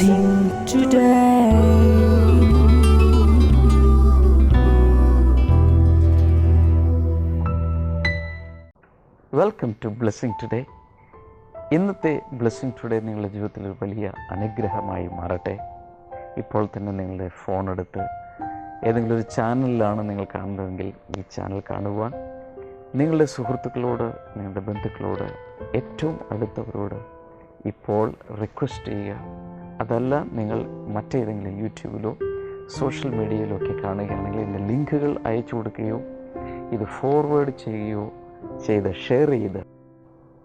blessing today. Welcome to blessing today ഇന്നത്തെ blessing today നിങ്ങളുടെ ജീവിതത്തിൽ ഒരു വലിയ അനുഗ്രഹമായി മാറട്ടെ. ഇപ്പോൾ തന്നെ നിങ്ങളുടെ ഫോൺ എടുത്ത് ഏതെങ്കിലും ഒരു ചാനലിലാണ് നിങ്ങൾ കാണുന്നതെങ്കിൽ ഈ ചാനൽ കാണുവാൻ നിങ്ങളുടെ സുഹൃത്തുക്കളോട് നിങ്ങളുടെ ബന്ധുക്കളോട് ഏറ്റവും അടുത്തവരോട് ഇപ്പോൾ റിക്വസ്റ്റ് ചെയ്യുക. അതല്ല നിങ്ങൾ മറ്റേതെങ്കിലും യൂട്യൂബിലോ സോഷ്യൽ മീഡിയയിലോ ഒക്കെ കാണുകയാണെങ്കിൽ ഇതിന്റെ ലിങ്കുകൾ അയച്ചു കൊടുക്കുകയോ ഇത് ഫോർവേഡ് ചെയ്യുകയോ ചെയ്ത് ഷെയർ ചെയ്ത്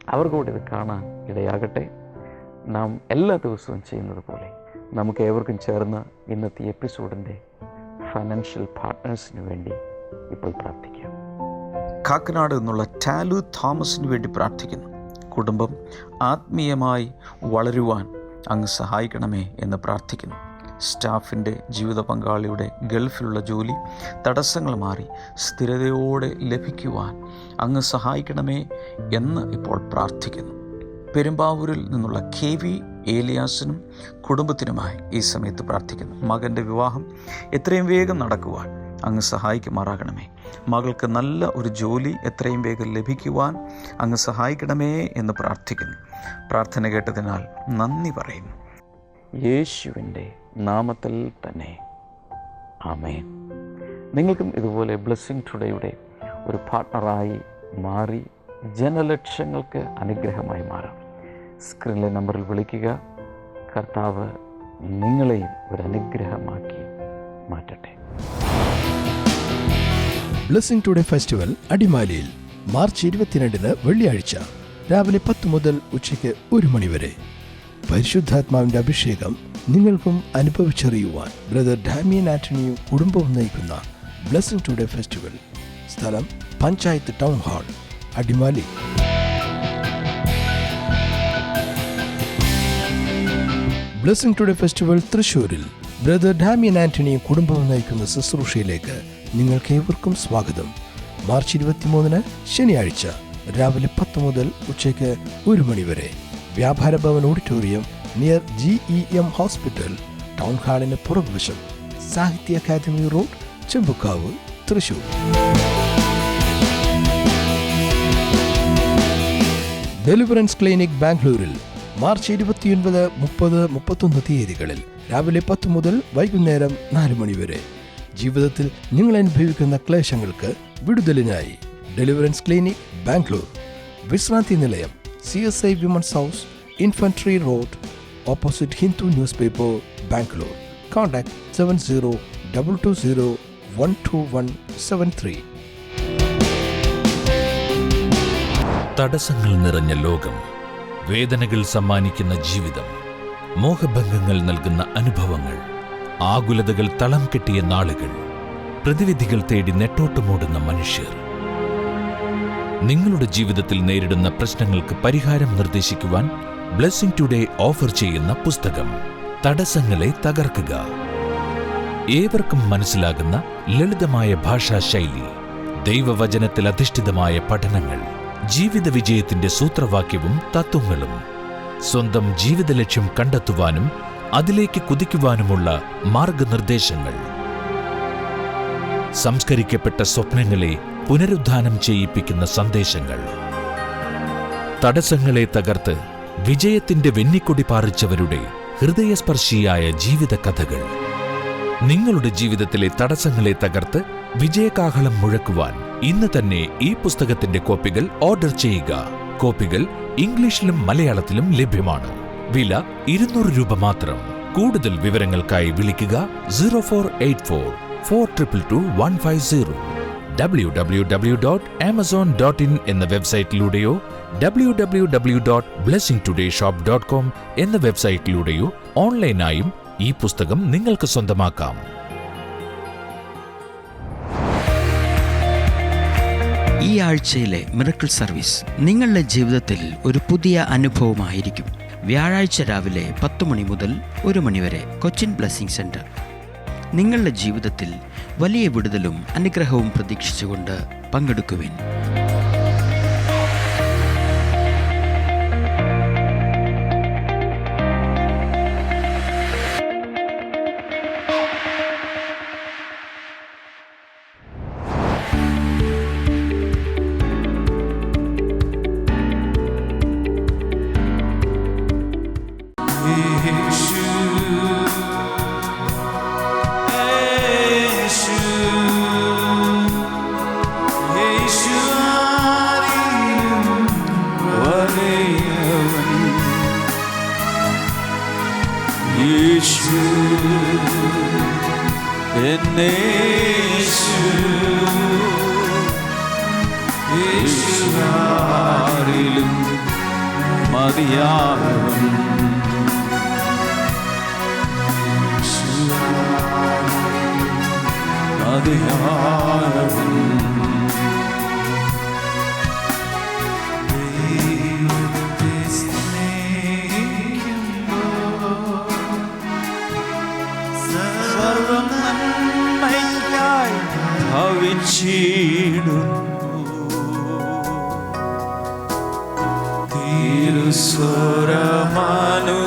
അവർക്ക് കൂടി ഇത് കാണാൻ ഇടയാകട്ടെ. നാം എല്ലാ ദിവസവും ചെയ്യുന്നത് പോലെ നമുക്ക് ഏവർക്കും ചേർന്ന് ഇന്നത്തെ എപ്പിസോഡിന്റെ ഫൈനാൻഷ്യൽ പാർട്ട്നേഴ്സിന് വേണ്ടി ഇപ്പോൾ പ്രാർത്ഥിക്കാം. കാക്കനാട് എന്നുള്ള ടാലു തോമസിന് വേണ്ടി പ്രാർത്ഥിക്കുന്നു. കുടുംബം ആത്മീയമായി വളരുവാൻ അങ്ങ് സഹായിക്കണമേ എന്ന് പ്രാർത്ഥിക്കുന്നു. സ്റ്റാഫിന്റെ ജീവിത പങ്കാളിയുടെ ഗൾഫിലുള്ള ജോലി തടസ്സങ്ങൾ മാറി സ്ഥിരതയോടെ ലഭിക്കുവാൻ അങ്ങ് സഹായിക്കണമേ എന്ന് ഇപ്പോൾ പ്രാർത്ഥിക്കുന്നു. പെരുമ്പാവൂരിൽ നിന്നുള്ള കെ വി ഏലിയാസിനും കുടുംബത്തിനുമായി ഈ സമയത്ത് പ്രാർത്ഥിക്കുന്നു. മകന്റെ വിവാഹം എത്രയും വേഗം നടക്കുവാൻ അങ്ങ് സഹായിക്കുമാറാകണമേ. മകൾക്ക് നല്ല ഒരു ജോലി എത്രയും വേഗം ലഭിക്കുവാൻ അങ്ങ് സഹായിക്കണമേ എന്ന് പ്രാർത്ഥിക്കുന്നു. പ്രാർത്ഥന കേട്ടതിനാൽ നന്ദി പറയുന്നു. യേശുവിന്റെ നാമത്തിൽ തന്നെ. ആമേ നിങ്ങൾക്കും ഇതുപോലെ ബ്ലെസ്സിങ് ടുഡേയുടെ ഒരു പാർട്ട്ണറായി മാറി ജനലക്ഷങ്ങൾക്ക് അനുഗ്രഹമായി മാറാം. സ്ക്രീനിലെ നമ്പറിൽ വിളിക്കുക. കർത്താവ് നിങ്ങളെയും ഒരു അനുഗ്രഹമാക്കി മാറ്റട്ടെ. ബ്ലെസ്സിംഗ് ടുഡേ ഫെസ്റ്റിവൽ അടിമാലിയിൽ മാർച്ച് ഇരുപത്തിരണ്ടിന് വെള്ളിയാഴ്ച രാവിലെ പത്ത് മുതൽ ഉച്ചയ്ക്ക് ഒരു മണിവരെ പരിശുദ്ധാത്മാവിന്റെ അഭിഷേകം നിങ്ങൾക്കും അനുഭവിച്ചറിയുവാൻ ബ്രദർ ഡാമിയൻ ആന്റണിയും കുടുംബവും നയിക്കുന്ന ബ്ലെസ്സിംഗ് ടുഡേ ഫെസ്റ്റിവൽ സ്ഥലം panchayat town hall Adimali. Blessing today festival തൃശ്ശൂരിൽ ബ്രദർ ഡാമിയൻ ആന്റണിയും കുടുംബവും നയിക്കുന്ന ശുശ്രൂഷയിലേക്ക് നിങ്ങൾക്ക് ഏവർക്കും സ്വാഗതം. മാർച്ച് ഇരുപത്തിമൂന്നിന് ശനിയാഴ്ച രാവിലെ പത്ത് മുതൽ ഉച്ചയ്ക്ക് ഒരു മണിവരെ Vyapara Bhavan auditorium near G E M hospital town ഹാളിന് പുറകുവശം Sahitya Akademi road Chembukkavu Thrissur. Deliverance clinic ബാംഗ്ലൂരിൽ മാർച്ച് ഇരുപത്തിയൊൻപത് മുപ്പത് മുപ്പത്തൊന്ന് തീയതികളിൽ രാവിലെ പത്ത് മുതൽ വൈകുന്നേരം നാല് മണി വരെ. ജീവിതത്തിൽ നിങ്ങൾ അനുഭവിക്കുന്ന ക്ലേശങ്ങൾക്ക് വിടുതലിനായി deliverance clinic Bangalore. Vishranti Nilayam C S I women's house infantry road opposite Hindu news paper Bangalore. Contact seven zero double two zero one two one seven three തടസ്സങ്ങൾ നിറഞ്ഞ ലോകം വേദനകൾ സമ്മാനിക്കുന്ന ജീവിതം മോഹഭംഗങ്ങൾ നൽകുന്ന അനുഭവങ്ങൾ. ആകുലതകൾ തളം കെട്ടിയ നാളുകൾ. പ്രതിവിധികൾ തേടി നെട്ടോട്ടമോടുന്ന മനുഷ്യർ. നിങ്ങളുടെ ജീവിതത്തിൽ നേരിടുന്ന പ്രശ്നങ്ങൾക്ക് പരിഹാരം നിർദ്ദേശിക്കുവാൻ ബ്ലെസ്സിംഗ് ടുഡേ ഓഫർ ചെയ്യുന്ന പുസ്തകം. തടസ്സങ്ങളെ തകർക്കുക. ഏവർക്കും മനസ്സിലാകുന്ന ലളിതമായ ഭാഷാശൈലി. ദൈവവചനത്തിൽ അധിഷ്ഠിതമായ പഠനങ്ങൾ. ജീവിത വിജയത്തിന്റെ സൂത്രവാക്യവും തത്വങ്ങളും. സ്വന്തം ജീവിത ലക്ഷ്യം കണ്ടെത്തുവാനും അതിലേക്ക് കുതിക്കുവാനുമുള്ള മാർഗനിർദ്ദേശങ്ങൾ. സംസ്കരിക്കപ്പെട്ട സ്വപ്നങ്ങളെ പുനരുദ്ധാനം ചെയ്യിപ്പിക്കുന്ന സന്ദേശങ്ങൾ. തടസ്സങ്ങളെ തകർത്ത് വിജയത്തിന്റെ വെന്നിക്കൊടി പാറിച്ചവരുടെ ഹൃദയസ്പർശിയായ ജീവിത കഥകൾ നിങ്ങളുടെ ജീവിതത്തിലെ തടസ്സങ്ങളെ തകർത്ത് വിജയകാഹളം മുഴക്കുവാൻ ഇന്ന് തന്നെ ഈ പുസ്തകത്തിന്റെ കോപ്പികൾ ഓർഡർ ചെയ്യുക. കോപ്പികൾ ഇംഗ്ലീഷിലും മലയാളത്തിലും ലഭ്യമാണ്. വില ഇരുന്നൂറ് രൂപ മാത്രം. കൂടുതൽ വിവരങ്ങൾക്കായി വിളിക്കുക zero four eight four four triple two one five zero. W W W dot Amazon dot in എന്ന വെബ്സൈറ്റിലൂടെയോ W W W dot blessing today shop dot com എന്ന വെബ്സൈറ്റിലൂടെയോ ഓൺലൈനായും ഈ പുസ്തകം നിങ്ങൾക്ക് സ്വന്തമാക്കാം. ഈ ആഴ്ചയിലെ മിറക്കിൾ സർവീസ് നിങ്ങളുടെ ജീവിതത്തിൽ ഒരു പുതിയ അനുഭവമായിരിക്കും. വ്യാഴാഴ്ച രാവിലെ പത്ത് മണി മുതൽ ഒരു മണിവരെ കൊച്ചിൻ ബ്ലെസ്സിംഗ് സെന്റർ നിങ്ങളുടെ ജീവിതത്തിൽ വലിയ വിടുതലും അനുഗ്രഹവും പ്രതീക്ഷിച്ചുകൊണ്ട് പങ്കെടുക്കുവിൻ.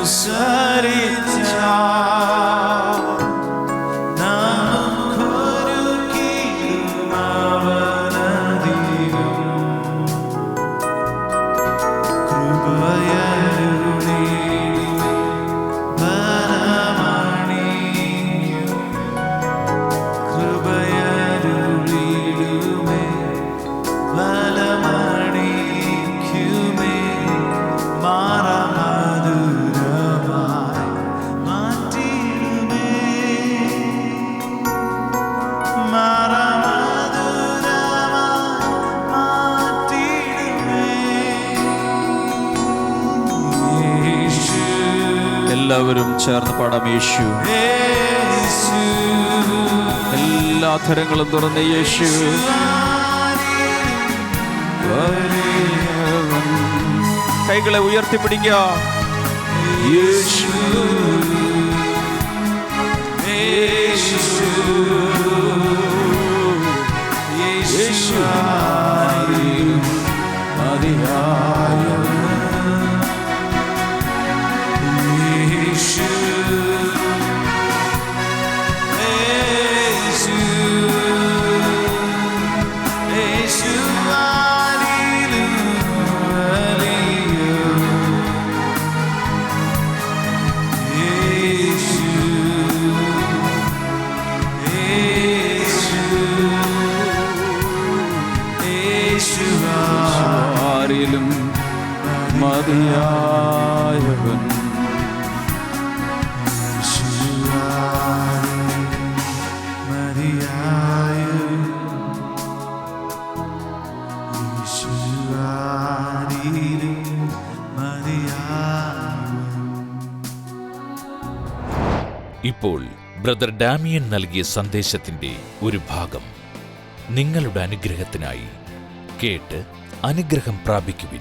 ساري ചേർന്ന് പാടാം യേശു. എല്ലാ തരങ്ങളും തുറന്ന് യേശു. കൈകളെ ഉയർത്തിപ്പിടിക്കുക. യേശു. യേശു. യേശു മതിയായ ബ്രദർ ഡാമിയൻ നൽകിയ സന്ദേശത്തിന്റെ ഒരു ഭാഗം നിങ്ങളുടെ അനുഗ്രഹത്തിനായി കേട്ട് അനുഗ്രഹം പ്രാപിക്കുവിൻ.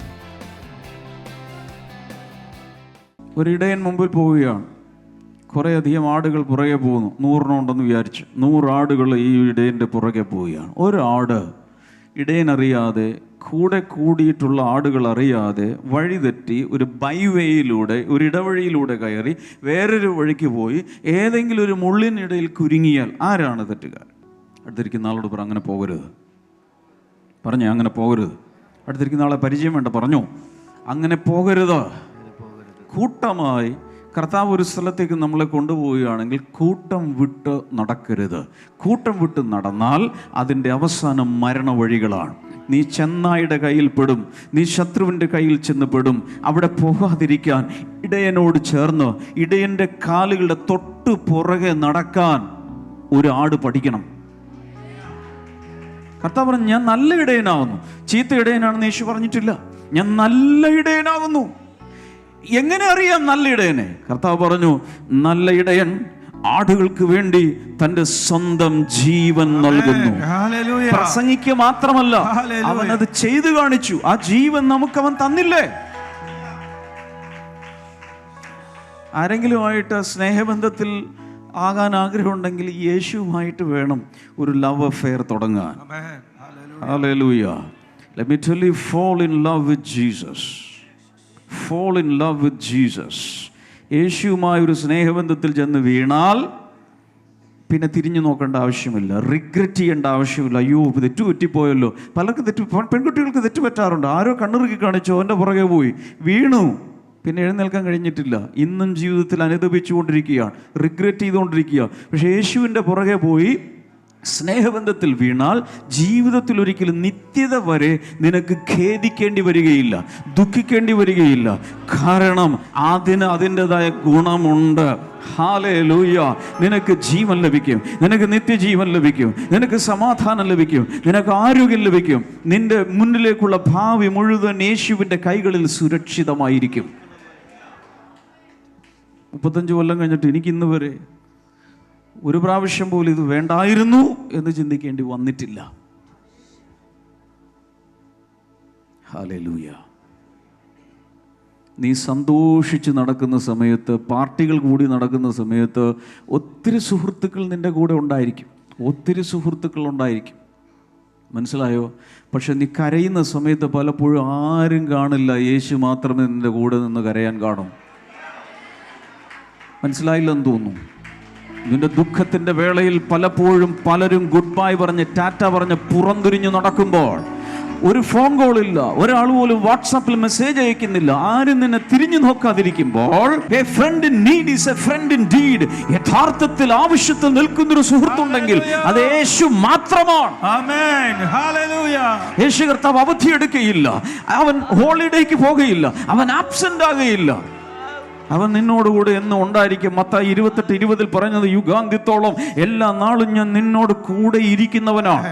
ഒരിടയൻ മുമ്പിൽ പോവുകയാണ്. കുറേ അധികം ആടുകൾ പുറകെ പോകുന്നു. നൂറിനുണ്ടെന്ന് വിചാരിച്ചു നൂറ് ആടുകൾ ഈ ഇടയന്റെ പുറകെ പോവുകയാണ്. ഒരു ആട് ഇടയൻ അറിയാതെ കൂടെ കൂടിയിട്ടുള്ള ആടുകൾ അറിയാതെ വഴിതെറ്റി ഒരു ബൈവേയിലൂടെ ഒരു ഇടവഴിയിലൂടെ കയറി വേറൊരു വഴിക്ക് പോയി ഏതെങ്കിലും ഒരു മുള്ളിനിടയിൽ കുരുങ്ങിയാൽ ആരാണ് തെറ്റുകാരൻ? അടുത്തിരിക്കുന്ന ആളോട് പറ അങ്ങനെ പോകരുത്. പറഞ്ഞു അങ്ങനെ പോകരുത്. അടുത്തിരിക്കുന്ന ആളെ പരിചയം വേണ്ട പറഞ്ഞു അങ്ങനെ പോകരുത്. കൂട്ടമായി കർത്താവ് ഒരു സ്ഥലത്തേക്ക് നമ്മളെ കൊണ്ടുപോവുകയാണെങ്കിൽ കൂട്ടം വിട്ട് നടക്കരുത്. കൂട്ടം വിട്ട് നടന്നാൽ അതിന്റെ അവസാനം മരണവഴികളാണ്. നീ ചെന്നായുടെ കയ്യിൽ പെടും. നീ ശത്രുവിന്റെ കയ്യിൽ ചെന്ന് പെടും. അവിടെ പോകാതിരിക്കാൻ ഇടയനോട് ചേർന്ന് ഇടയന്റെ കാലുകളുടെ തൊട്ടു പുറകെ നടക്കാൻ ഒരാട് പഠിക്കണം. കർത്താവ് പറഞ്ഞു ഞാൻ നല്ല ഇടയനാവുന്നു. ചീത്ത ഇടയനാണെന്ന് യേശു പറഞ്ഞിട്ടില്ല. ഞാൻ നല്ല ഇടയനാവുന്നു. എങ്ങനെ അറിയാം നല്ല ഇടയനെ? കർത്താവ് പറഞ്ഞു നല്ല ഇടയൻ ആടുകൾക്ക് വേണ്ടി തന്റെ സ്വന്തം ജീവൻ നൽകുന്നു. പ്രസംഗിക്കുക മാത്രമല്ല അവൻ അത് ചെയ്തു കാണിച്ചു. ആ ജീവൻ നമുക്ക് അവൻ തന്നില്ലേ? ആരെങ്കിലുമായിട്ട് സ്നേഹബന്ധത്തിൽ ആകാൻ ആഗ്രഹമുണ്ടെങ്കിൽ യേശുവുമായിട്ട് വേണം ഒരു ലവ് അഫെയർ തുടങ്ങാൻ. Fall Let me with Jesus fall in love with Jesus. Fall in love with Jesus. യേശുവുമായ ഒരു സ്നേഹബന്ധത്തിൽ ചെന്ന് വീണാൽ പിന്നെ തിരിഞ്ഞു നോക്കേണ്ട ആവശ്യമില്ല. റിഗ്രറ്റ് ചെയ്യേണ്ട ആവശ്യമില്ല. അയ്യോ തെറ്റു പറ്റിപ്പോയല്ലോ. പലർക്കും തെറ്റ് പെൺകുട്ടികൾക്ക് തെറ്റ് പറ്റാറുണ്ട്. ആരോ കണ്ണിറുക്കി കാണിച്ചോ അവന്റെ പുറകെ പോയി. വീണു. പിന്നെ എഴുന്നേൽക്കാൻ കഴിഞ്ഞിട്ടില്ല. ഇന്നും ജീവിതത്തിൽ അനുദപിച്ചുകൊണ്ടിരിക്കുകയാണ്. റിഗ്രറ്റ് ചെയ്തുകൊണ്ടിരിക്കുക പക്ഷേ യേശുവിന്റെ പുറകെ പോയി സ്നേഹബന്ധത്തിൽ വീണാൽ ജീവിതത്തിൽ ഒരിക്കലും നിത്യത വരെ നിനക്ക് ഖേദിക്കേണ്ടി വരികയില്ല ദുഃഖിക്കേണ്ടി വരികയില്ല. കാരണം അതിന് അതിന്റെതായ ഗുണമുണ്ട്. ഹാലേ ലൂയ്യ നിനക്ക് ജീവൻ ലഭിക്കും. നിനക്ക് നിത്യജീവൻ ലഭിക്കും. നിനക്ക് സമാധാനം ലഭിക്കും. നിനക്ക് ആരോഗ്യം ലഭിക്കും. നിന്റെ മുന്നിലേക്കുള്ള ഭാവി മുഴുവൻ യേശുവിന്റെ കൈകളിൽ സുരക്ഷിതമായിരിക്കും. മുപ്പത്തഞ്ച് കൊല്ലം കഴിഞ്ഞിട്ട് എനിക്ക് ഇന്ന് വരെ ഒരു പ്രാവശ്യം പോലും ഇത് വേണ്ടായിരുന്നു എന്ന് ചിന്തിക്കേണ്ടി വന്നിട്ടില്ല. ഹാലൂയ നീ സന്തോഷിച്ച് നടക്കുന്ന സമയത്ത് പാർട്ടികൾ കൂടി നടക്കുന്ന സമയത്ത് ഒത്തിരി സുഹൃത്തുക്കൾ നിന്റെ കൂടെ ഉണ്ടായിരിക്കും. ഒത്തിരി സുഹൃത്തുക്കൾ ഉണ്ടായിരിക്കും. മനസ്സിലായോ? പക്ഷെ നീ കരയുന്ന സമയത്ത് പലപ്പോഴും ആരും കാണില്ല യേശു മാത്രമേ നിന്റെ കൂടെ നിന്ന് കരയാൻ കാണും. മനസ്സിലായില്ലെന്ന് തോന്നുന്നു. നിന്റെ ദുഃഖത്തിന്റെ വേളയിൽ പലപ്പോഴും പലരും ഗുഡ് ബൈ പറഞ്ഞ് ടാറ്റ പറഞ്ഞ് പുറന്തിരിഞ്ഞു നടക്കുമ്പോൾ ഒരു ഫോൺ കോൾ ഇല്ല ഒരാൾ പോലും വാട്സാപ്പിൽ മെസ്സേജ് അയക്കുന്നില്ല. ആരും നിന്നെ തിരിഞ്ഞു നോക്കാതിരിക്കുമ്പോൾ a friend in need is a friend in deed യഥാർത്ഥത്തിൽ ആവശ്യത്തിൽ നിൽക്കുന്ന ഒരു സുഹൃത്തുണ്ടെങ്കിൽ അത് യേശു മാത്രമാണ്. യേശു കർത്താവ് അവധിയെടുക്കുകയില്ല അവൻ ഹോളിഡേക്ക് പോകുകയില്ല അവൻ ആബ്സെന്റ് ആകുകയില്ല അവൻ നിന്നോടുകൂടെ എന്നും ഉണ്ടായിരിക്കും. മത്ത ഇരുപത്തെട്ട് ഇരുപതിൽ പറഞ്ഞത് യുഗാന്തിത്തോളം എല്ലാ നാളും ഞാൻ നിന്നോട് കൂടെ ഇരിക്കുന്നവനാണ്.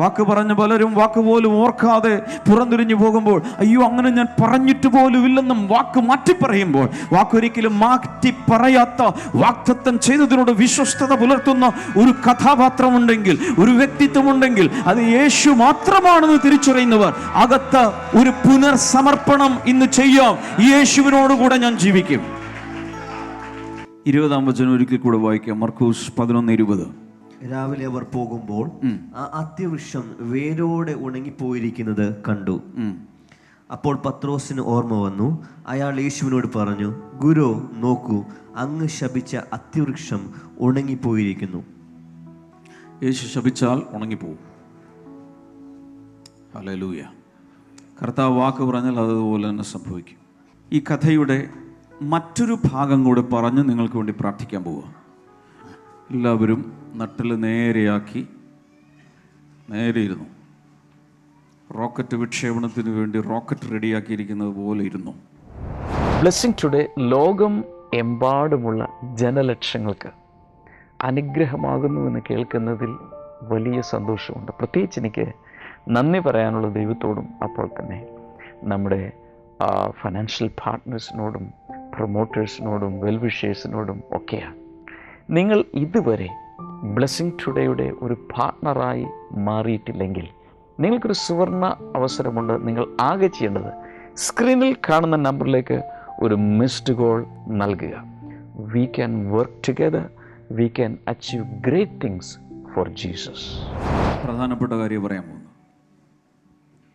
വാക്ക് പറഞ്ഞ പലരും വാക്ക് പോലും ഓർക്കാതെ പുറന്തിരിഞ്ഞു പോകുമ്പോൾ അയ്യോ അങ്ങനെ ഞാൻ പറഞ്ഞിട്ട് പോലും ഇല്ലെന്നും വാക്ക് മാറ്റി പറയുമ്പോൾ വാക്കൊരിക്കലും മാറ്റി പറയാത്ത വാക്തത്വം ചെയ്തതിനോട് വിശ്വസ്തത പുലർത്തുന്ന ഒരു കഥാപാത്രമുണ്ടെങ്കിൽ ഒരു വ്യക്തിത്വമുണ്ടെങ്കിൽ അത് യേശു മാത്രമാണെന്ന് തിരിച്ചറിയുന്നവർ അകത്ത് ഒരു പുനർസമർപ്പണം ഇന്ന് ചെയ്യാം. യേശുവിനോടുകൂടെ യേശുവിനോട് കൂടെ ഞാൻ ജീവിക്കും. ഇരുപതാം വചനം ഒരിക്കൽ കൂടെ വായിക്കാം. മർക്കൂസ് പതിനൊന്ന് ഇരുപത്. രാവിലെ അവർ പോകുമ്പോൾ ആ അത്യവൃക്ഷം വേരോടെ ഉണങ്ങിപ്പോയിരിക്കുന്നത് കണ്ടു. അപ്പോൾ പത്രോസിന് ഓർമ്മ വന്നു. അയാൾ യേശുവിനോട് പറഞ്ഞു ഗുരു നോക്കൂ അങ്ങ് ശപിച്ച അത്യവൃക്ഷം ഉണങ്ങിപ്പോയിരിക്കുന്നു. യേശു ശപിച്ചാൽ ഉണങ്ങിപ്പോവും. കർത്താവ് വാക്ക് പറഞ്ഞാൽ അതുപോലെ തന്നെ സംഭവിക്കും. ഈ കഥയുടെ മറ്റൊരു ഭാഗം കൂടെ പറഞ്ഞ് നിങ്ങൾക്ക് വേണ്ടി പ്രാർത്ഥിക്കാൻ പോവുക. എല്ലാവരും നട്ടിൽ നേരെയാക്കി നേരെയിരുന്നു. റോക്കറ്റ് വിക്ഷേപണത്തിന് വേണ്ടി റോക്കറ്റ് റെഡിയാക്കിയിരിക്കുന്നത് പോലെ ഇരുന്നു. ബ്ലെസ്സിങ് ടുഡേ ലോകം എമ്പാടുമുള്ള ജനലക്ഷങ്ങൾക്ക് അനുഗ്രഹമാകുന്നുവെന്ന് കേൾക്കുന്നതിൽ വലിയ സന്തോഷമുണ്ട്. പ്രത്യേകിച്ച് എനിക്ക് നന്ദി പറയാനുള്ള ദൈവത്തോടും അപ്പോൾ തന്നെ നമ്മുടെ ഫൈനാൻഷ്യൽ പാർട്ട്നേഴ്സിനോടും പ്രൊമോട്ടേഴ്സിനോടും വെൽവിഷേഴ്സിനോടും ഒക്കെയാണ്. നിങ്ങൾ ഇതുവരെ ബ്ലെസ്സിങ് ടുഡേയുടെ ഒരു പാർട്ണറായി മാറിയിട്ടില്ലെങ്കിൽ നിങ്ങൾക്കൊരു സുവർണ അവസരമുണ്ട് നിങ്ങൾ ആകെ ചെയ്യേണ്ടത് സ്ക്രീനിൽ കാണുന്ന നമ്പറിലേക്ക് ഒരു മിസ്ഡ് കോൾ നൽകുക. We can work together we can achieve great things for Jesus പ്രധാനപ്പെട്ട കാര്യം പറയാൻ പോകുന്നു.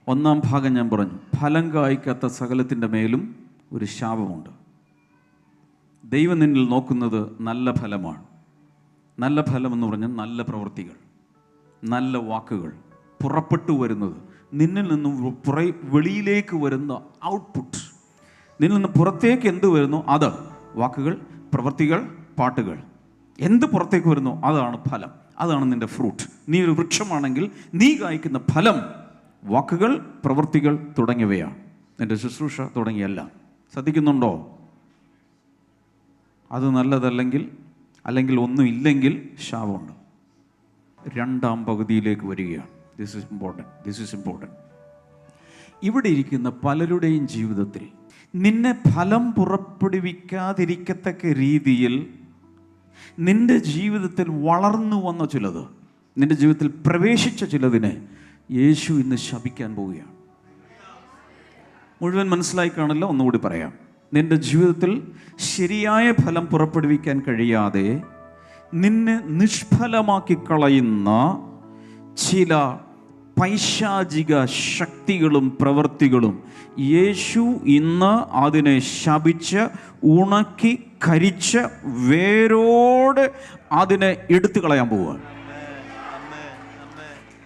ഒന്നാം ഭാഗം ഞാൻ പറഞ്ഞു ഫലം കായ്ക്കാത്ത സകലത്തിന്റെ മേലും ഒരു ശാപമുണ്ട്. ദൈവം നിന്നിൽ നോക്കുന്നത് നല്ല ഫലമാണ്. നല്ല ഫലം എന്ന് പറഞ്ഞാൽ നല്ല പ്രവൃത്തികൾ നല്ല വാക്കുകൾ പുറപ്പെട്ടു വരുന്നത് നിന്നിൽ നിന്നും പുറ വെളിയിലേക്ക് വരുന്ന ഔട്ട്പുട്ട് നിന്നിൽ നിന്ന് പുറത്തേക്ക് എന്ത് വരുന്നു? അത് വാക്കുകൾ പ്രവൃത്തികൾ പാട്ടുകൾ. എന്ത് പുറത്തേക്ക് വരുന്നു? അതാണ് ഫലം. അതാണ് നിന്റെ ഫ്രൂട്ട് നീ ഒരു വൃക്ഷമാണെങ്കിൽ നീ കായ്ക്കുന്ന ഫലം വാക്കുകൾ പ്രവൃത്തികൾ തുടങ്ങിയവയാണ്. നിന്റെ ശുശ്രൂഷ തുടങ്ങിയല്ല. ശ്രദ്ധിക്കുന്നുണ്ടോ? അത് നല്ലതല്ലെങ്കിൽ അല്ലെങ്കിൽ ഒന്നും ഇല്ലെങ്കിൽ ശാപമുണ്ട്. രണ്ടാം പകുതിയിലേക്ക് വരികയാണ്. This is important this is important ഇവിടെ ഇരിക്കുന്ന പലരുടെയും ജീവിതത്തിൽ നിന്നെ ഫലം പുറപ്പെടുവിക്കാതിരിക്കത്തക്ക രീതിയിൽ നിന്റെ ജീവിതത്തിൽ വളർന്നു വന്ന ചിലത് നിന്റെ ജീവിതത്തിൽ പ്രവേശിച്ച ചിലതിനെ യേശു ഇന്ന് ശപിക്കാൻ പോവുകയാണ്. മുഴുവൻ മനസ്സിലായി കാണില്ല ഒന്നുകൂടി പറയാം. നിന്റെ ജീവിതത്തിൽ ശരിയായ ഫലം പുറപ്പെടുവിക്കാൻ കഴിയാതെ നിന്നെ നിഷ്ഫലമാക്കി കളയുന്ന ചില പൈശാചിക ശക്തികളും പ്രവൃത്തികളും യേശു ഇന്ന് അതിനെ ശപിച്ച് ഉണക്കി കരിച്ച് വേരോട് അതിനെ എടുത്തു കളയാൻ പോവുകയാണ്.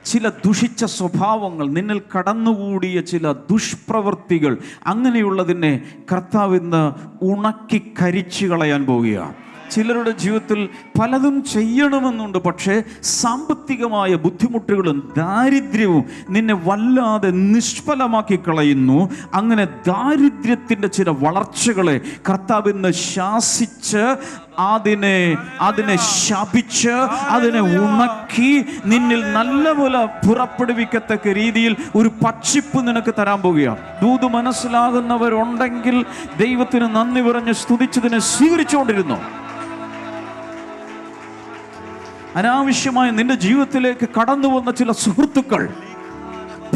ചില ദുഷിച്ച സ്വഭാവങ്ങൾ നിന്നിൽ കടന്നുകൂടിയ ചില ദുഷ്പ്രവൃത്തികൾ അങ്ങനെയുള്ളതിനെ കർത്താവ് ഇന്ന് ഉണക്കി കരിച്ചു കളയാൻ പോവുകയാണ്. ചിലരുടെ ജീവിതത്തിൽ പലതും ചെയ്യണമെന്നുണ്ട് പക്ഷേ സാമ്പത്തികമായ ബുദ്ധിമുട്ടുകളും ദാരിദ്ര്യവും നിന്നെ വല്ലാതെ നിഷ്ഫലമാക്കി കളയുന്നു. അങ്ങനെ ദാരിദ്ര്യത്തിന്റെ ചില വളർച്ചകളെ കർത്താവ് ശാസിച്ച് അതിനെ അതിനെ ശപിച്ച് അതിനെ ഉണക്കി നിന്നിൽ നല്ലപോലെ പുറപ്പെടുവിക്കത്തക്ക രീതിയിൽ ഒരു പക്ഷിപ്പ് നിനക്ക് തരാൻ പോവുകയാണ്. ദൂത് മനസ്സിലാകുന്നവരുണ്ടെങ്കിൽ ദൈവത്തിന് നന്ദി പറഞ്ഞ് സ്തുതിച്ചതിനെ സ്വീകരിച്ചുകൊണ്ടിരുന്നു. അനാവശ്യമായി നിന്റെ ജീവിതത്തിലേക്ക് കടന്നു വന്ന ചില സുഹൃത്തുക്കൾ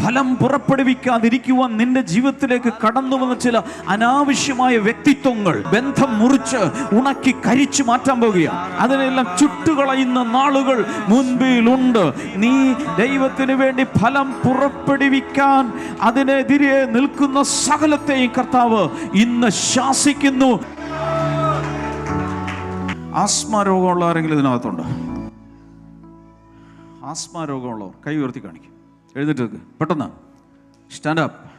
ഫലം പുറപ്പെടുവിക്കാതിരിക്കുവാൻ നിന്റെ ജീവിതത്തിലേക്ക് കടന്നു വന്ന ചില അനാവശ്യമായ വ്യക്തിത്വങ്ങൾ ബന്ധം മുറിച്ച് ഉണക്കി കരിച്ചു മാറ്റാൻ പോകുകയാണ് അതിനെല്ലാം ചുട്ടുകളയുന്ന നാളുകൾ മുൻപിലുണ്ട്. നീ ദൈവത്തിന് വേണ്ടി ഫലം പുറപ്പെടുവിക്കാൻ അതിനെതിരെ നിൽക്കുന്ന സകലത്തെയും കർത്താവ് ഇന്ന് ശാസിക്കുന്നു. ആസ്മ രോഗമുള്ള ആരെങ്കിലും ഇതിനകത്തുണ്ടോ? ആസ്മ രോഗമുള്ളവർ കൈ ഉയർത്തി കാണിക്കും. എഴുന്നേറ്റ് പെട്ടെന്ന്. Stand up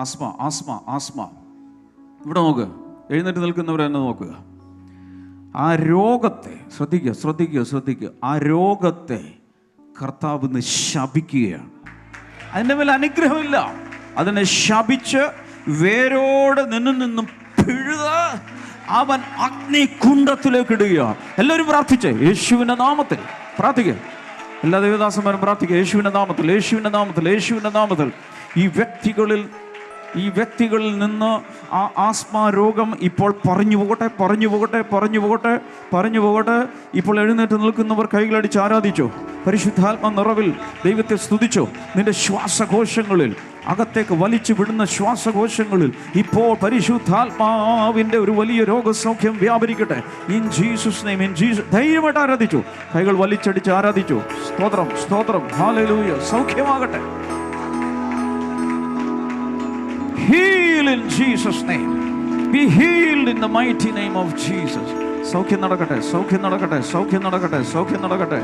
asthma asthma asthma. ഇവിടെ നോക്കുക എഴുന്നേറ്റ് നിൽക്കുന്നവരെന്നെ നോക്കുക. ആ രോഗത്തെ ശ്രദ്ധിക്കുക ശ്രദ്ധിക്കുക ശ്രദ്ധിക്കുക. ആ രോഗത്തെ കർത്താവ് ശപിക്കുകയാണ്. അതിന്റെ മേലെ അനുഗ്രഹമില്ല. അതിനെ ശപിച്ച് വേരോട് നിന്നും നിന്നും പിഴുത അവൻ അഗ്നികുണ്ഡത്തിലേക്ക് ഇടുകയാണ്. എല്ലാവരും പ്രാർത്ഥിച്ചേ. യേശുവിന്റെ നാമത്തിൽ പ്രാർത്ഥിക്കുക എല്ലാ ദേവദാസന്മാരും പ്രാർത്ഥിക്കുക യേശുവിന്റെ നാമത്തിൽ യേശുവിന്റെ നാമത്തിൽ യേശുവിന്റെ നാമത്തിൽ. ഈ വ്യക്തികളിൽ ഈ വ്യക്തികളിൽ നിന്ന് ആ ആസ്മ രോഗം ഇപ്പോൾ പറഞ്ഞു പോകട്ടെ പറഞ്ഞു പോകട്ടെ പറഞ്ഞു പോകട്ടെ പറഞ്ഞു പോകട്ടെ. ഇപ്പോൾ എഴുന്നേറ്റ് നിൽക്കുന്നവർ കൈകളടിച്ച് ആരാധിച്ചു. പരിശുദ്ധാത്മ നിറവിൽ ദൈവത്തെ സ്തുതിച്ചു. നിന്റെ ശ്വാസകോശങ്ങളിൽ അകത്തേക്ക് വലിച്ചു വിടുന്ന ശ്വാസകോശങ്ങളിൽ ഇപ്പോൾ പരിശുദ്ധാത്മാവിന്റെ ഒരു വലിയ രോഗസൗഖ്യം വ്യാപരിക്കട്ടെ. In Jesus name in Jesus ധൈര്യമായിട്ട് ആരാധിച്ചു. കൈകൾ വലിച്ചടിച്ച് ആരാധിച്ചു. സ്തോത്രം സ്തോത്രം. ഹാലലൂയ സൗഖ്യമാകട്ടെ. Heal in Jesus name. Be healed in the mighty name of Jesus സൗഖ്യം നടക്കട്ടെ സൗഖ്യം നടക്കട്ടെ സൗഖ്യം നടക്കട്ടെ സൗഖ്യം നടക്കട്ടെ.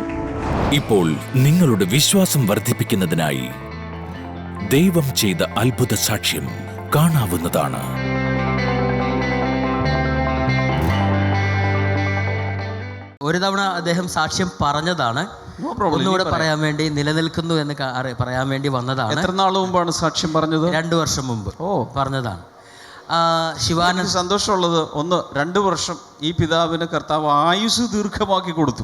ഇപ്പോൾ നിങ്ങളുടെ വിശ്വാസം വർദ്ധിപ്പിക്കുന്നതിനായി ദൈവം ചെയ്ത അത്ഭുത സാക്ഷ്യം കാണാവുന്നതാണ്. ഒരു തവണ അദ്ദേഹം സാക്ഷ്യം പറഞ്ഞതാണ്. ഒന്നുകൂടെ പറയാൻ വേണ്ടി നിലനിൽക്കുന്നു എന്ന് പറയാൻ വേണ്ടി വന്നതാണ്. എത്ര നാൾ മുമ്പാണ് സാക്ഷ്യം പറഞ്ഞത്? രണ്ടു വർഷം മുമ്പ് ഓ. പറഞ്ഞതാണ്. ശിവാനന്ദ സന്തോഷമുള്ളത് ഒന്ന് രണ്ട് വർഷം ഈ പിതാവിന് കർത്താവ് ആയുസ് ദീർഘമാക്കി കൊടുത്തു.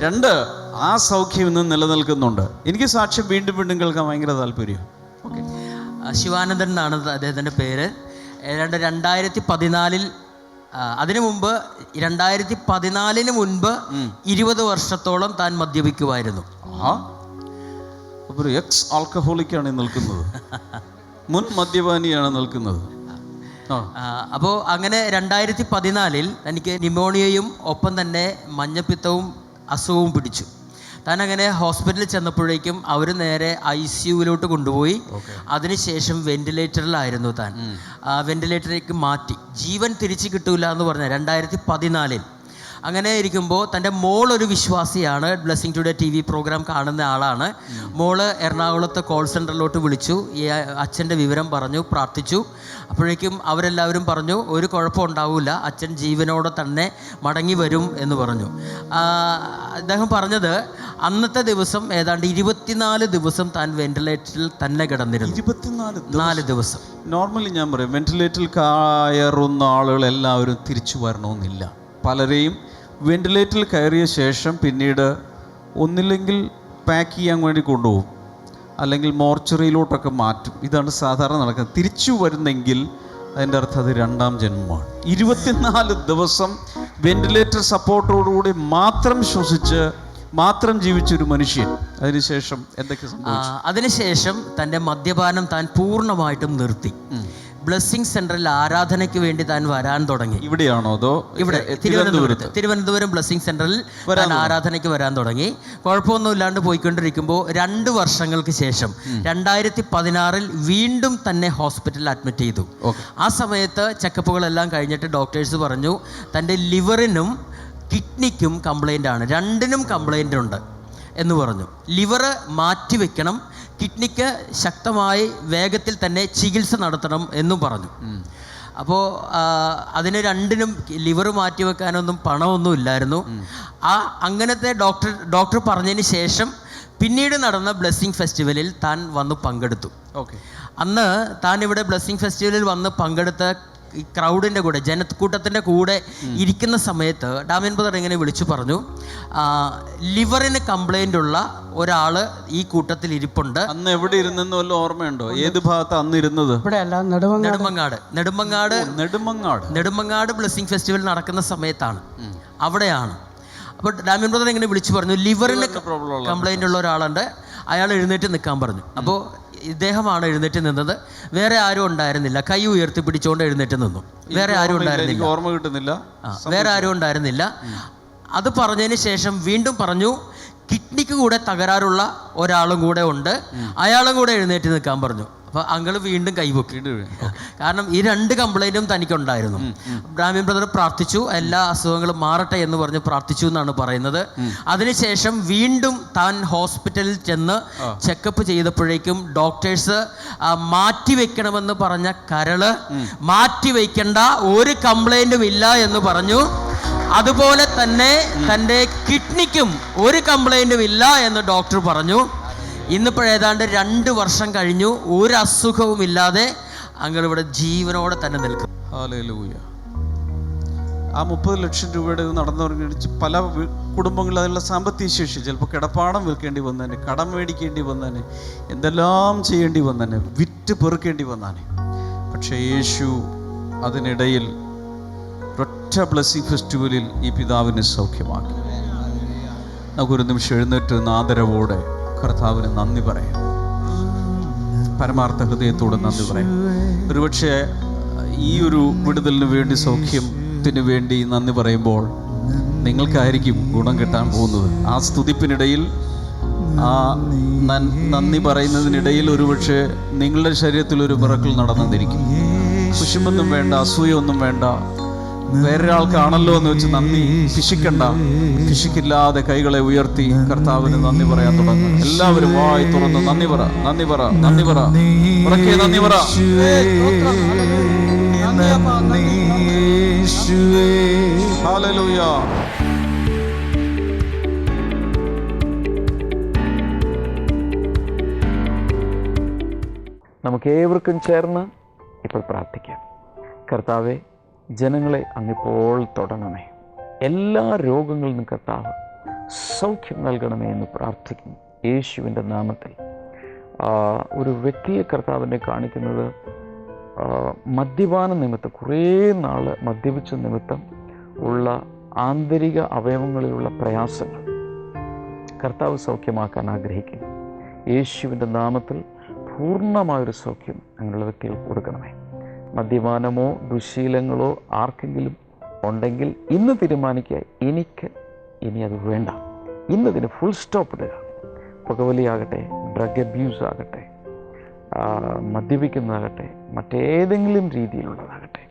രണ്ട് ആ സൗഖ്യം ഇന്ന് നിലനിൽക്കുന്നുണ്ട്. എനിക്ക് സാക്ഷ്യം വീണ്ടും വീണ്ടും കേൾക്കാൻ ഭയങ്കര താല്പര്യം. ഓക്കെ ശിവാനന്ദൻ എന്നാണ് അദ്ദേഹത്തിന്റെ പേര്. ഏതാണ്ട് രണ്ടായിരത്തി പതിനാലിൽ അതിനു മുമ്പ് രണ്ടായിരത്തി പതിനാലിന് മുൻപ് ഇരുപത് വർഷത്തോളം താൻ മദ്യപിക്കുമായിരുന്നു. ഒരു എക്സ് ആൽക്കഹോളിക്കാണ് നിൽക്കുന്നത്. മുൻ മദ്യപാനിയാണ് നിൽക്കുന്നത്. അപ്പോൾ അങ്ങനെ രണ്ടായിരത്തി പതിനാലിൽ എനിക്ക് ന്യൂമോണിയയും ഒപ്പം തന്നെ മഞ്ഞപ്പിത്തവും അസുഖവും പിടിച്ചു. താൻ അങ്ങനെ ഹോസ്പിറ്റലിൽ ചെന്നപ്പോഴേക്കും അവർ നേരെ ഐ സിയുവിലോട്ട് കൊണ്ടുപോയി. അതിനുശേഷം വെന്റിലേറ്ററിലായിരുന്നു താൻ. ആ വെന്റിലേറ്ററിലേക്ക് മാറ്റി. ജീവൻ തിരിച്ചു കിട്ടൂല എന്ന് പറഞ്ഞ രണ്ടായിരത്തി പതിനാലിൽ അങ്ങനെ ഇരിക്കുമ്പോൾ തന്റെ മോൾ ഒരു വിശ്വാസിയാണ്. Blessing today T V programme കാണുന്ന ആളാണ്. മോൾ എറണാകുളത്തെ കോൾ സെന്ററിലോട്ട് വിളിച്ചു. ഈ അച്ഛന്റെ വിവരം പറഞ്ഞു പ്രാർത്ഥിച്ചു. അപ്പോഴേക്കും അവരെല്ലാവരും പറഞ്ഞു ഒരു കുഴപ്പം ഉണ്ടാവില്ല അച്ഛൻ ജീവനോടെ തന്നെ മടങ്ങി വരും എന്ന് പറഞ്ഞു. അദ്ദേഹം പറഞ്ഞത് അന്നത്തെ ദിവസം ഏതാണ്ട് ഇരുപത്തിനാല് ദിവസം താൻ വെന്റിലേറ്ററിൽ തന്നെ കിടന്നിരുന്നു. ഇരുപത്തിനാല് നാല് ദിവസം. നോർമലി ഞാൻ പറയും വെന്റിലേറ്ററിൽ കയറുന്ന ആളുകൾ എല്ലാവരും തിരിച്ചു വരണമെന്നില്ല. പലരെയും വെന്റിലേറ്ററിൽ കയറിയ ശേഷം പിന്നീട് ഒന്നില്ലെങ്കിൽ പാക്ക് ചെയ്യാൻ വേണ്ടി കൊണ്ടുപോകും. അല്ലെങ്കിൽ മോർച്ചറിയിലോട്ടൊക്കെ മാറ്റും. ഇതാണ് സാധാരണ നടക്കുന്നത്. തിരിച്ചു വരുന്നെങ്കിൽ അതിന്റെ അർത്ഥം അത് രണ്ടാം ജന്മമാണ്. ഇരുപത്തിനാല് ദിവസം വെന്റിലേറ്റർ സപ്പോർട്ടോടുകൂടി മാത്രം ശ്വസിച്ച് മാത്രം ജീവിച്ചൊരു മനുഷ്യൻ. അതിനുശേഷം എന്തൊക്കെ അതിനുശേഷം തന്റെ മദ്യപാനം താൻ പൂർണമായിട്ടും നിർത്തി. ബ്ലെസ്സിങ് സെന്ററിൽ ആരാധനയ്ക്ക് വേണ്ടി താൻ വരാൻ തുടങ്ങി. ഇവിടെയാണോ അതോ ഇവിടെ തിരുവനന്തപുരത്ത്. തിരുവനന്തപുരം ബ്ലെസ്സിങ് സെന്ററിൽ താൻ ആരാധനയ്ക്ക് വരാൻ തുടങ്ങി. കുഴപ്പമൊന്നും ഇല്ലാണ്ട് പോയിക്കൊണ്ടിരിക്കുമ്പോൾ രണ്ട് വർഷങ്ങൾക്ക് ശേഷം രണ്ടായിരത്തി പതിനാറിൽ വീണ്ടും തന്നെ ഹോസ്പിറ്റലിൽ അഡ്മിറ്റ് ചെയ്തു. ആ സമയത്ത് ചെക്കപ്പുകളെല്ലാം കഴിഞ്ഞിട്ട് ഡോക്ടേഴ്സ് പറഞ്ഞു തന്റെ ലിവറിനും കിഡ്നിക്കും കംപ്ലൈന്റ് ആണ്. രണ്ടിനും കംപ്ലൈന്റ് ഉണ്ട്. എന്ന് പറഞ്ഞു. ലിവറ് മാറ്റിവെക്കണം കിഡ്നിക്ക് ശക്തമായി വേഗത്തിൽ തന്നെ ചികിത്സ നടത്തണം എന്നും പറഞ്ഞു. അപ്പോൾ അതിന് രണ്ടിനും ലിവർ മാറ്റി വെക്കാനൊന്നും പണമൊന്നും ഇല്ലായിരുന്നു. ആ അങ്ങനത്തെ ഡോക്ടർ ഡോക്ടർ പറഞ്ഞതിന് ശേഷം പിന്നീട് നടന്ന ബ്ലെസ്സിങ് ഫെസ്റ്റിവലിൽ താൻ വന്ന് പങ്കെടുത്തു. ഓക്കെ. അന്ന് താൻ ഇവിടെ ബ്ലെസ്സിങ് ഫെസ്റ്റിവലിൽ വന്ന് പങ്കെടുത്ത ഈ ക്രൗഡിന്റെ കൂടെ ജനക്കൂട്ടത്തിന്റെ കൂടെ ഇരിക്കുന്ന സമയത്ത് ഡാമിൻ ബദർ ഇങ്ങനെ വിളിച്ചു പറഞ്ഞു ലിവറിന് കംപ്ലൈന്റ് ഉള്ള ഒരാൾ ഈ കൂട്ടത്തിൽ ഇരിപ്പുണ്ട്. അന്ന് എവിടെ ഇരുന്നെന്ന് വല്ല ഓർമ്മയുണ്ടോ? ഏത് ഭാഗത്ത് അന്ന് ഇരുന്നത്? നെടുമങ്ങാട്. നെടുമങ്ങാട്. നെടുമങ്ങാട് നെടുമങ്ങാട്. ബ്ലെസ്സിങ് ഫെസ്റ്റിവൽ നടക്കുന്ന സമയത്താണ്. അവിടെയാണ്. അപ്പോൾ ഡാമിൻ ബ്രദർ ഇങ്ങനെ വിളിച്ചു പറഞ്ഞു ലിവറിന് കംപ്ലൈന്റ് ഉള്ള ഒരാളുണ്ട്. അയാൾ എഴുന്നേറ്റ് നിൽക്കാൻ പറഞ്ഞു. അപ്പോൾ ഇദ്ദേഹമാണ് എഴുന്നേറ്റ് നിന്നത്. വേറെ ആരും ഉണ്ടായിരുന്നില്ല. കൈ ഉയർത്തി പിടിച്ചുകൊണ്ട് എഴുന്നേറ്റ് നിന്നു. വേറെ ആരും ഉണ്ടായിരുന്നില്ല. ഓർമ്മ കിട്ടുന്നില്ല. വേറെ ആരും ഉണ്ടായിരുന്നില്ല. അത് പറഞ്ഞതിന് ശേഷം വീണ്ടും പറഞ്ഞു കിഡ്നിക്ക് കൂടെ തകരാറുള്ള ഒരാളും കൂടെ ഉണ്ട്. അയാളും കൂടെ എഴുന്നേറ്റ് നിൽക്കാൻ പറഞ്ഞു. അപ്പോൾ അങ്ങൾ വീണ്ടും കൈപൊക്കി കാരണം ഈ രണ്ട് കംപ്ലൈന്റും തനിക്കുണ്ടായിരുന്നു. ബ്രാഹ്മിൻ ബ്രദർ പ്രാർത്ഥിച്ചു എല്ലാ അസുഖങ്ങളും മാറട്ടെ എന്ന് പറഞ്ഞ് പ്രാർത്ഥിച്ചു എന്നാണ് പറയുന്നത്. അതിനുശേഷം വീണ്ടും താൻ ഹോസ്പിറ്റലിൽ ചെന്ന് ചെക്കപ്പ് ചെയ്തപ്പോഴേക്കും ഡോക്ടേഴ്സ് മാറ്റിവെക്കണമെന്ന് പറഞ്ഞ കരൾ മാറ്റിവെക്കേണ്ട ഒരു കംപ്ലൈന്റും ഇല്ല എന്ന് പറഞ്ഞു. അതുപോലെ തന്നെ തന്റെ കിഡ്നിക്കും ഒരു കംപ്ലൈന്റും ഇല്ല എന്ന് ഡോക്ടർ പറഞ്ഞു. ഇന്നിപ്പോൾ ഏതാണ്ട് രണ്ട് വർഷം കഴിഞ്ഞു. ഒരു അസുഖവും ഇല്ലാതെ ഇവിടെ ജീവനോടെ തന്നെ നിൽക്കും ആ മുപ്പത് ലക്ഷം രൂപയുടെ ഇത് പല കുടുംബങ്ങൾ അതിനുള്ള സാമ്പത്തിക ശേഷി ചിലപ്പോൾ കിടപ്പാടം വിൽക്കേണ്ടി വന്നേനെ കടം മേടിക്കേണ്ടി വന്നേനെ എന്തെല്ലാം ചെയ്യേണ്ടി വന്നേനെ വിറ്റ് പെറുക്കേണ്ടി വന്നാനെ. പക്ഷേ യേശു അതിനിടയിൽ ഒറ്റ ബ്ലസ്സിംഗ് ഫെസ്റ്റിവലിൽ ഈ പിതാവിനെ സൗഖ്യമാക്കി. നമുക്കൊരു നിമിഷം എഴുന്നേറ്റ് ആദരവോടെ കർത്താവിന് നന്ദി പറയാം. പരമാർത്ഥ ഹൃദയത്തോട് നന്ദി പറയാം. ഒരുപക്ഷെ ഈ ഒരു വിടുതലിന് വേണ്ടി സൗഖ്യത്തിന് വേണ്ടി നന്ദി പറയുമ്പോൾ നിങ്ങൾക്കായിരിക്കും ഗുണം കിട്ടാൻ പോകുന്നത്. ആ സ്തുതിപ്പിനിടയിൽ ആ നന്ദി പറയുന്നതിനിടയിൽ ഒരുപക്ഷെ നിങ്ങളുടെ ശരീരത്തിൽ ഒരു പിറക്കൽ നടന്നിരിക്കും കുശുമ്പൊന്നും വേണ്ട അസൂയൊന്നും വേണ്ട. വേറൊരാൾക്കാണല്ലോ എന്ന് വെച്ച് നന്ദി ഫിഷിക്കണ്ട ഫിഷിക്കില്ലാതെ കൈകളെ ഉയർത്തി കർത്താവിന് നന്ദി പറയാൻ തുടങ്ങും. എല്ലാവരും വായി തുറന്ന് നന്ദി പറ നന്ദി പറ നന്ദി പറ. ഉറക്കെ നന്ദി പറ. ഹല്ലേലൂയ. നമുക്ക് ഏവർക്കും ചേർന്ന് ഇപ്പോൾ പ്രാർത്ഥിക്കാം. കർത്താവെ ജനങ്ങളെ അങ്ങിപ്പോൾ തൊടണമേ. എല്ലാ രോഗങ്ങളിൽ നിന്നും കർത്താവ് സൗഖ്യം നൽകണമേ എന്ന് പ്രാർത്ഥിക്കുന്നു. യേശുവിന്റെ നാമത്തിൽ. ഒരു വ്യക്തിയെ കർത്താവിനെ കാണിക്കുന്നത് മദ്യപാന നിമിത്തം കുറേ നാൾ മദ്യപിച്ച നിമിത്തം ഉള്ള ആന്തരിക അവയവങ്ങളിലുള്ള പ്രയാസങ്ങൾ കർത്താവ് സൗഖ്യമാക്കാൻ ആഗ്രഹിക്കുന്നു. യേശുവിന്റെ നാമത്തിൽ പൂർണമായൊരു സൗഖ്യം അങ്ങനെയുള്ള വ്യക്തികൾക്ക് കൊടുക്കണമേ. മദ്യപാനമോ ദുശീലങ്ങളോ ആർക്കെങ്കിലും ഉണ്ടെങ്കിൽ ഇന്ന് തീരുമാനിക്കുക. എനിക്ക് ഇനി അത് വേണ്ട. ഇന്നതിന് ഫുൾ സ്റ്റോപ്പ് ഇടുക. പുകവലിയാകട്ടെ ഡ്രഗ് അബ്യൂസ് ആകട്ടെ മദ്യപിക്കുന്നതാകട്ടെ മറ്റേതെങ്കിലും രീതിയിലുള്ളതാകട്ടെ.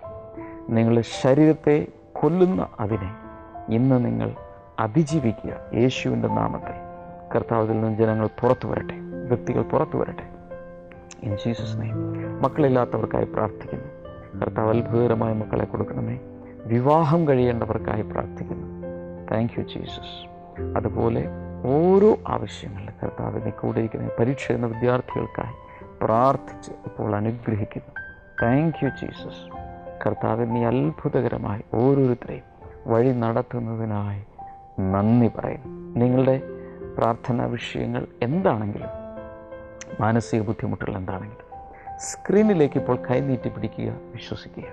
നിങ്ങളുടെ ശരീരത്തെ കൊല്ലുന്ന അതിനെ ഇന്ന് നിങ്ങൾ അതിജീവിക്കുക. യേശുവിന്റെ നാമത്തിൽ. കർത്താവിൽ നിന്ന് ജനങ്ങൾ പുറത്തു വരട്ടെ. വ്യക്തികൾ പുറത്തു വരട്ടെ. ഇൻ ജീസസ് നെയ്മ് മക്കളില്ലാത്തവർക്കായി പ്രാർത്ഥിക്കുന്നു. കർത്താവ് അത്ഭുതകരമായ മക്കളെ കൊടുക്കണമേ. വിവാഹം കഴിയേണ്ടവർക്കായി പ്രാർത്ഥിക്കുന്നു. താങ്ക് യു ജീസസ് അതുപോലെ ഓരോ ആവശ്യങ്ങളിൽ കർത്താവിനെ കൂടെ ഇരിക്കുന്ന പരീക്ഷ എന്ന വിദ്യാർത്ഥികൾക്കായി പ്രാർത്ഥിച്ച് ഇപ്പോൾ അനുഗ്രഹിക്കുന്നു. താങ്ക് യു ജീസസ് കർത്താവിന് നീ അത്ഭുതകരമായി ഓരോരുത്തരെയും വഴി നടത്തുന്നതിനായി നന്ദി പറയുന്നു. നിങ്ങളുടെ പ്രാർത്ഥനാ വിഷയങ്ങൾ എന്താണെങ്കിലും മാനസിക ബുദ്ധിമുട്ടുകൾ എന്താണെങ്കിലും സ്ക്രീനിലേക്ക് ഇപ്പോൾ കൈനീട്ടി പിടിക്കുക വിശ്വസിക്കുക.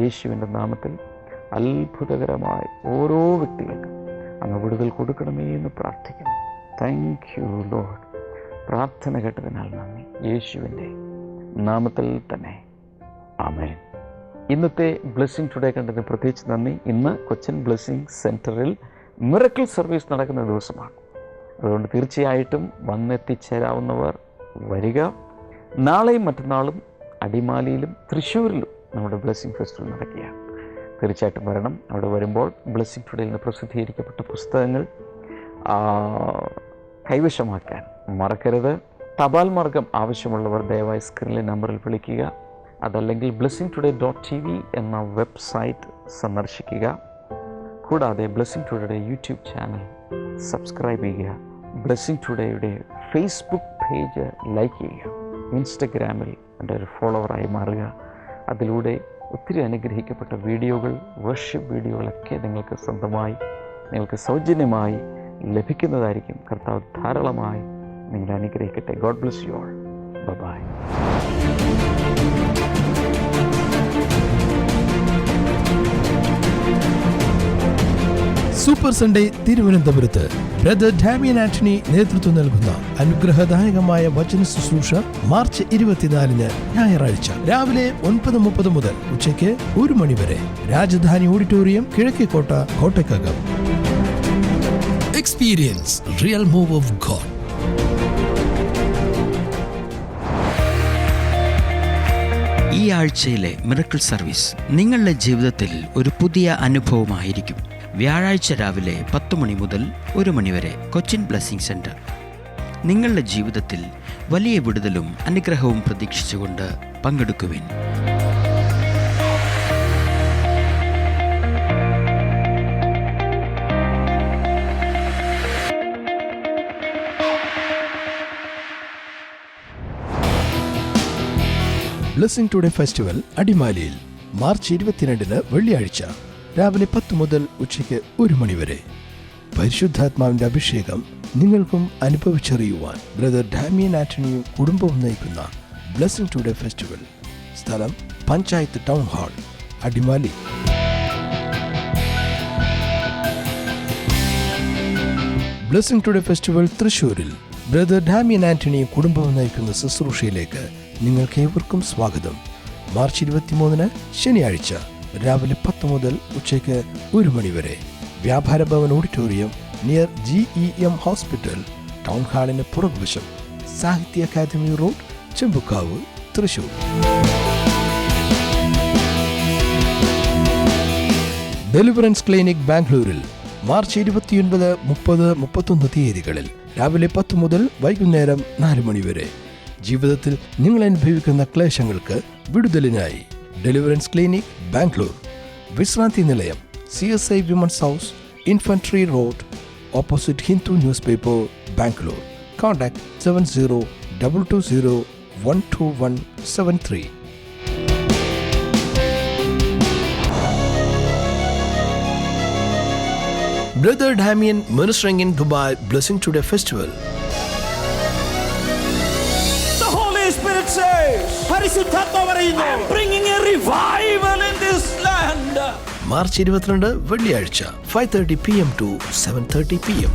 യേശുവിന്റെ നാമത്തിൽ അത്ഭുതകരമായി ഓരോ വ്യക്തികൾക്കും അങ്ങ് വിടുതൽ കൊടുക്കണമേ എന്ന് പ്രാർത്ഥിക്കുന്നു. താങ്ക് യു ലോഡ് പ്രാർത്ഥന കേട്ടതിനാൽ നന്ദി. യേശുവിന്റെ നാമത്തിൽ തന്നെ. ആമേൻ ഇന്നത്തെ ബ്ലെസ്സിങ് ടുഡേ കണ്ടതിന് പ്രത്യേകിച്ച് നന്ദി. ഇന്ന് കൊച്ചിൻ ബ്ലെസ്സിങ് സെന്ററിൽ മിറക്കിൾ സർവീസ് നടക്കുന്ന ദിവസമാണ്. അതുകൊണ്ട് തീർച്ചയായിട്ടും വന്നെത്തിച്ചേരാവുന്നവർ വരിക. നാളെയും മറ്റന്നാളും അടിമാലിയിലും തൃശ്ശൂരിലും നമ്മുടെ ബ്ലെസ്സിങ് ഫെസ്റ്റിവൽ നടക്കുകയാണ്. തീർച്ചയായിട്ടും വരണം. അവിടെ വരുമ്പോൾ ബ്ലെസ്സിങ് ടുഡേയിൽ നിന്ന് പ്രസിദ്ധീകരിക്കപ്പെട്ട പുസ്തകങ്ങൾ കൈവശമാക്കാൻ മറക്കരുത്. തപാൽ മാർഗം ആവശ്യമുള്ളവർ ദയവായി സ്ക്രീനിലെ നമ്പറിൽ വിളിക്കുക. അതല്ലെങ്കിൽ blessing today dot T V എന്ന വെബ്സൈറ്റ് സന്ദർശിക്കുക. കൂടാതെ ബ്ലെസ്സിങ് ടുഡേയുടെ യൂട്യൂബ് ചാനൽ സബ്സ്ക്രൈബ് ചെയ്യുക. ബ്ലെസ്സിങ് ടുഡേയുടെ ഫേസ്ബുക്ക് പേജ് ലൈക്ക് ചെയ്യുക. ഇൻസ്റ്റഗ്രാമിൽ എന്റെ ഒരു ഫോളോവറായി മാറുക. അതിലൂടെ ഒത്തിരി അനുഗ്രഹിക്കപ്പെട്ട വീഡിയോകൾ വർഷിപ്പ് വീഡിയോകളൊക്കെ നിങ്ങൾക്ക് സ്വന്തമായി നിങ്ങൾക്ക് സൗജന്യമായി ലഭിക്കുന്നതായിരിക്കും. കർത്താവ് ധാരാളമായി നിങ്ങളെ അനുഗ്രഹിക്കട്ടെ. God bless you all bye super Sunday തിരുവനന്തപുരത്ത്. ബ്രദർ ഡാമിയൻ ആന്റണി നേതൃത്വം നൽകുന്ന അനുഗ്രഹദായകമായ വചന ശുശ്രൂഷ മാർച്ച് ഇരുപത്തിനാലിന് ഞായറാഴ്ച രാവിലെ ഒൻപത് മുപ്പത് മുതൽ ഉച്ചയ്ക്ക് ഒരു മണി വരെ. Rajadhani auditorium Kizhakkekotta Kottakkakam experience real move of God ഈ ആഴ്ചയിലെ മിറക്കിൾ സർവീസ് നിങ്ങളുടെ ജീവിതത്തിൽ ഒരു പുതിയ അനുഭവമായിരിക്കും. വ്യാഴാഴ്ച രാവിലെ പത്ത് മണി മുതൽ ഒരു മണിവരെ കൊച്ചിൻ ബ്ലെസ്സിംഗ് സെന്റർ നിങ്ങളുടെ ജീവിതത്തിൽ വലിയ വിടുതലും അനുഗ്രഹവും പ്രതീക്ഷിച്ചുകൊണ്ട് പങ്കെടുക്കുവിൻ. ബ്ലെസ്സിംഗ് ടുഡേ ഫെസ്റ്റിവൽ അടിമാലിയിൽ മാർച്ച് ഇരുപത്തിരണ്ടിന് വെള്ളിയാഴ്ച. രാവിലെ പത്ത് മുതൽ ഉച്ചയ്ക്ക് ഒരു മണിവരെ പരിശുദ്ധാത്മാവിന്റെ അഭിഷേകം നിങ്ങൾക്കും അനുഭവിച്ചറിയുവാൻ ബ്രദർ ഡാമിയൻ ആന്റണിയും കുടുംബവും നയിക്കുന്ന ബ്ലെസ്സിംഗ് ടുഡേ ഫെസ്റ്റിവൽ. സ്ഥലം panchayat town hall Adimali. Blessing today festival തൃശൂരിൽ ബ്രദർ ഡാമിയൻ ആന്റണിയും കുടുംബവും നയിക്കുന്ന ശുശ്രൂഷയിലേക്ക് നിങ്ങൾക്ക് ഏവർക്കും സ്വാഗതം. മാർച്ച് ഇരുപത്തിമൂന്നിന് ശനിയാഴ്ച. രാവിലെ പത്ത് മുതൽ ഉച്ചയ്ക്ക് ഒരു മണിവരെ Vyapara Bhavan auditorium near G E M hospital town ഹാളിന് പുറകുവശം. Sahitya Akademi road Chembukkavu Thrissur. Deliverance clinic ബാംഗ്ലൂരിൽ മാർച്ച് ഇരുപത്തിയൊൻപത് മുപ്പത് മുപ്പത്തൊന്ന് തീയതികളിൽ രാവിലെ പത്ത് മുതൽ വൈകുന്നേരം നാല് മണിവരെ ജീവിതത്തിൽ നിങ്ങൾ അനുഭവിക്കുന്ന ക്ലേശങ്ങൾക്ക് വിടുതലിനായി deliverance clinic Bangalore Vishranti Nilayam C S I women's house infantry road opposite Hindu news paper Bangalore contact seven zero double two zero one two one seven three Brother Damien ministering in Dubai, blessing today festival. The Holy Spirit says, പരിശുദ്ധാത്മ പറയുന്നു, I am bringing a revival in this land. March ഇരുപത്തിരണ്ട് വെള്ളിയാഴ്ച five thirty P M to seven thirty P M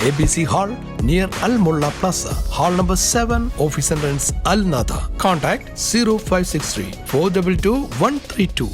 A B C hall near Al Mulla plaza hall number seven office entrance അൽ നാഥ contact zero five six three four double two one three two